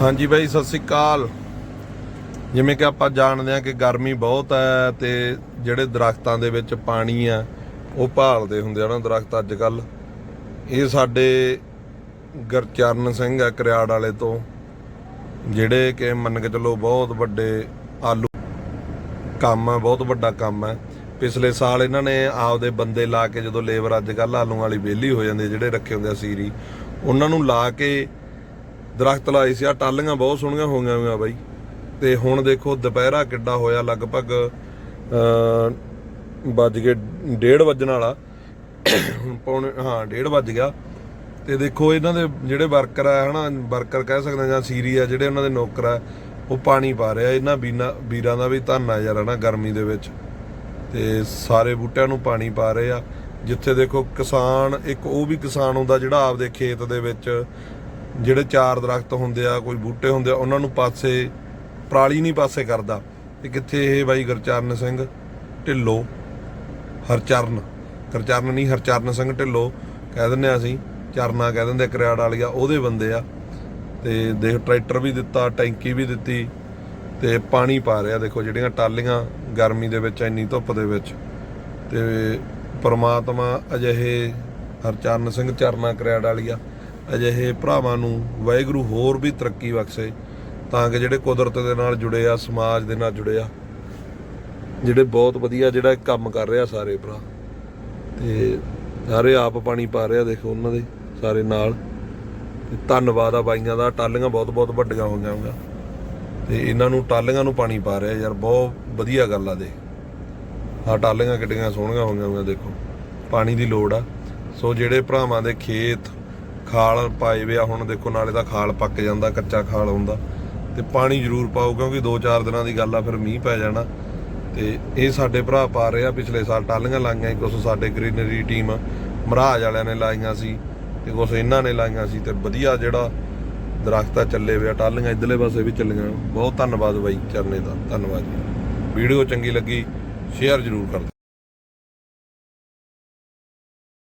ਹਾਂਜੀ ਬਾਈ ਸਤਿ ਸ੍ਰੀ ਅਕਾਲ। ਜਿਵੇਂ ਕਿ ਆਪਾਂ ਜਾਣਦੇ ਹਾਂ ਕਿ ਗਰਮੀ ਬਹੁਤ ਹੈ ਤੇ ਜਿਹੜੇ ਦਰਖਤਾਂ ਦੇ ਵਿੱਚ ਪਾਣੀ ਆ ਉਹ ਭਾਲਦੇ ਹੁੰਦੇ ਆ ਨਾ ਦਰਖਤ ਅੱਜ ਕੱਲ ਇਹ ਸਾਡੇ ਗੁਰਚਰਨ ਸਿੰਘ ਆ ਕਰਿਆੜ ਵਾਲੇ ਤੋਂ ਜਿਹੜੇ ਕਿ ਮੰਨ ਕੇ ਚੱਲੋ ਬਹੁਤ ਵੱਡੇ ਆਲੂ ਕੰਮ ਹੈ ਬਹੁਤ ਵੱਡਾ ਕੰਮ ਹੈ। ਪਿਛਲੇ ਸਾਲ ਇਹਨਾਂ ਨੇ ਆਪਦੇ ਬੰਦੇ ਲਾ ਕੇ ਜਦੋਂ ਲੇਬਰ ਅੱਜ ਕੱਲ ਆਲੂਆਂ ਵਾਲੀ ਵਿਹਲੀ ਹੋ ਜਾਂਦੀ ਹੈ, ਜਿਹੜੇ ਰੱਖੇ ਹੁੰਦੇ ਆ ਸੀਰੀ ਉਹਨਾਂ ਨੂੰ ਲਾ ਕੇ ਦਰਖਤ ਲਾਏ ਸੀ ਆ ਟਾਲੀਆਂ ਬਹੁਤ ਸੋਹਣੀਆਂ ਹੋਈਆਂ ਹੋਈਆਂ ਬਾਈ। ਤੇ ਹੁਣ ਦੇਖੋ, ਦੁਪਹਿਰਾ ਕਿੱਡਾ ਹੋਇਆ, ਲਗਭਗ ਵੱਜ ਗਏ 1:30 ਵੱਜਣ ਵਾਲਾ। ਹੁਣ ਪੌਣੇ, ਹਾਂ 1:30 ਵੱਜ ਗਿਆ। ਤੇ ਦੇਖੋ, ਇਹਨਾਂ ਦੇ ਜਿਹੜੇ ਵਰਕਰ ਆ, ਹਨਾ, ਵਰਕਰ ਕਹਿ ਸਕਦੇ ਹਾਂ ਜਾਂ ਸੀਰੀ ਆ, ਜਿਹੜੇ ਉਹਨਾਂ ਦੇ ਨੌਕਰ ਆ, ਉਹ ਪਾਣੀ ਪਾ ਰਿਹਾ। ਇਹਨਾਂ ਬੀਨਾ ਵੀਰਾਂ ਦਾ ਵੀ ਧੰਨ ਆ ਯਾਰ, ਹਨਾ, ਗਰਮੀ ਦੇ ਵਿੱਚ। ਤੇ ਸਾਰੇ ਬੂਟਿਆਂ ਨੂੰ ਪਾਣੀ ਪਾ ਰਹੇ ਆ। ਜਿੱਥੇ ਦੇਖੋ, ਕਿਸਾਨ, ਇੱਕ ਉਹ ਵੀ ਕਿਸਾਨ ਹੁੰਦਾ ਜਿਹੜਾ ਆਪਦੇ ਖੇਤ ਦੇ ਵਿੱਚ ਜਿਹੜੇ ਚਾਰ ਦਰਖਤ ਹੁੰਦੇ ਆ ਕੋਈ ਬੂਟੇ ਹੁੰਦੇ ਆ ਉਹਨਾਂ ਨੂੰ ਪਾਸੇ ਪਰਾਲੀ ਨਹੀਂ ਪਾਸੇ ਕਰਦਾ। ਤੇ ਕਿੱਥੇ ਇਹ ਬਾਈ ਗੁਰਚਰਨ ਸਿੰਘ? ਢਿੱਲੋਂ। ਹਰਚਰਨ। ਗੁਰਚਰਨ ਨਹੀਂ ਹਰਚਰਨ ਸਿੰਘ ਢਿੱਲੋਂ। ਕਹਿ ਦਿੰਦੇ ਆ ਅਸੀਂ ਚਰਨਾ ਕਹਿ ਦਿੰਦੇ ਆ, ਕਰਿਆੜ ਵਾਲੀਆ ਉਹਦੇ ਬੰਦੇ ਆ। ਤੇ ਦੇਖ ਟਰੈਕਟਰ ਵੀ ਦਿੱਤਾ ਟੈਂਕੀ ਵੀ ਦਿੱਤੀ ਤੇ ਪਾਣੀ ਪਾ ਰਿਹਾ। ਦੇਖੋ ਜਿਹੜੀਆਂ ਟਾਲੀਆਂ ਗਰਮੀ ਦੇ ਵਿੱਚ ਇੰਨੀ ਧੁੱਪ ਦੇ ਵਿੱਚ। ਤੇ ਪਰਮਾਤਮਾ ਅਜਿਹੇ ਹਰਚਰਨ ਸਿੰਘ ਚਰਨਾ ਕਰਿਆੜ ਵਾਲੀਆ ਅਜਿਹੇ ਭਰਾਵਾਂ ਨੂੰ ਵਾਹਿਗੁਰੂ ਹੋਰ ਵੀ ਤਰੱਕੀ ਬਖਸ਼ੇ ਤਾਂ ਕਿ ਜਿਹੜੇ ਕੁਦਰਤ ਦੇ ਨਾਲ ਜੁੜੇ ਆ, ਸਮਾਜ ਦੇ ਨਾਲ ਜੁੜੇ ਆ, ਜਿਹੜੇ ਬਹੁਤ ਵਧੀਆ ਜਿਹੜਾ ਕੰਮ ਕਰ ਰਿਹਾ ਸਾਰੇ ਭਰਾ। ਤੇ ਸਾਰੇ ਆਪ ਪਾਣੀ ਪਾ ਰਿਹਾ ਦੇਖੋ ਉਹਨਾਂ ਦੇ, ਸਾਰੇ ਨਾਲ। ਧੰਨਵਾਦ ਆ ਬਾਈਆਂ ਦਾ ਟਾਲੀਆਂ ਬਹੁਤ ਬਹੁਤ ਵੱਡੀਆਂ ਹੋ ਗਈਆਂ ਤੇ ਇਹਨਾਂ ਨੂੰ ਟਾਲੀਆਂ ਨੂੰ ਪਾਣੀ ਪਾ ਰਿਹਾ ਯਾਰ, ਬਹੁਤ ਵਧੀਆ ਗੱਲ ਆ ਦੇ ਆ ਟਾਲੀਆਂ ਕਿੱਡੀਆਂ ਸੋਹਣੀਆਂ ਹੋਈਆਂ ਹੋਈਆਂ ਦੇਖੋ, ਪਾਣੀ ਦੀ ਲੋੜ ਆ। ਸੋ ਜਿਹੜੇ ਭਰਾਵਾਂ ਦੇ ਖੇਤ ਖਾਲ ਪਾਏ ਵੇ ਆ, ਹੁਣ ਦੇਖੋ ਨਾਲੇ ਦਾ ਖਾਲ ਪੱਕ ਜਾਂਦਾ, ਕੱਚਾ ਖਾਲ ਹੁੰਦਾ। ਤੇ ਪਾਣੀ ਜ਼ਰੂਰ ਪਾਓ, ਕਿਉਂਕਿ 2-4 ਦਿਨਾਂ ਦੀ ਗੱਲ ਆ, ਫਿਰ ਮੀਂਹ ਪੈ ਜਾਣਾ। ਤੇ ਇਹ ਸਾਡੇ ਭਰਾ ਪਾ ਰਹੇ ਆ, ਪਿਛਲੇ ਸਾਲ ਟਾਲੀਆਂ ਲਾਈਆਂ ਸੀ, ਕੁਛ ਸਾਡੇ ਗ੍ਰੀਨਰੀ ਟੀਮ ਮਹਾਰਾਜ ਵਾਲਿਆਂ ਨੇ ਲਾਈਆਂ ਸੀ, ਤੇ ਕੁਛ ਇਹਨਾਂ ਨੇ ਲਾਈਆਂ ਸੀ, ਤੇ ਵਧੀਆ ਜਿਹੜਾ ਦਰਖਤਾਂ ਚੱਲੇ ਵੇ ਆ ਟਾਲੀਆਂ ਇਧਰਲੇ ਪਾਸੇ ਵੀ ਚੱਲੀਆਂ। ਬਹੁਤ ਧੰਨਵਾਦ ਬਾਈ ਚਰਨੇ ਦਾ, ਧੰਨਵਾਦ ਜੀ। ਵੀਡੀਓ ਚੰਗੀ ਲੱਗੀ, ਸ਼ੇਅਰ ਜ਼ਰੂਰ ਕਰ ਦਿਓ।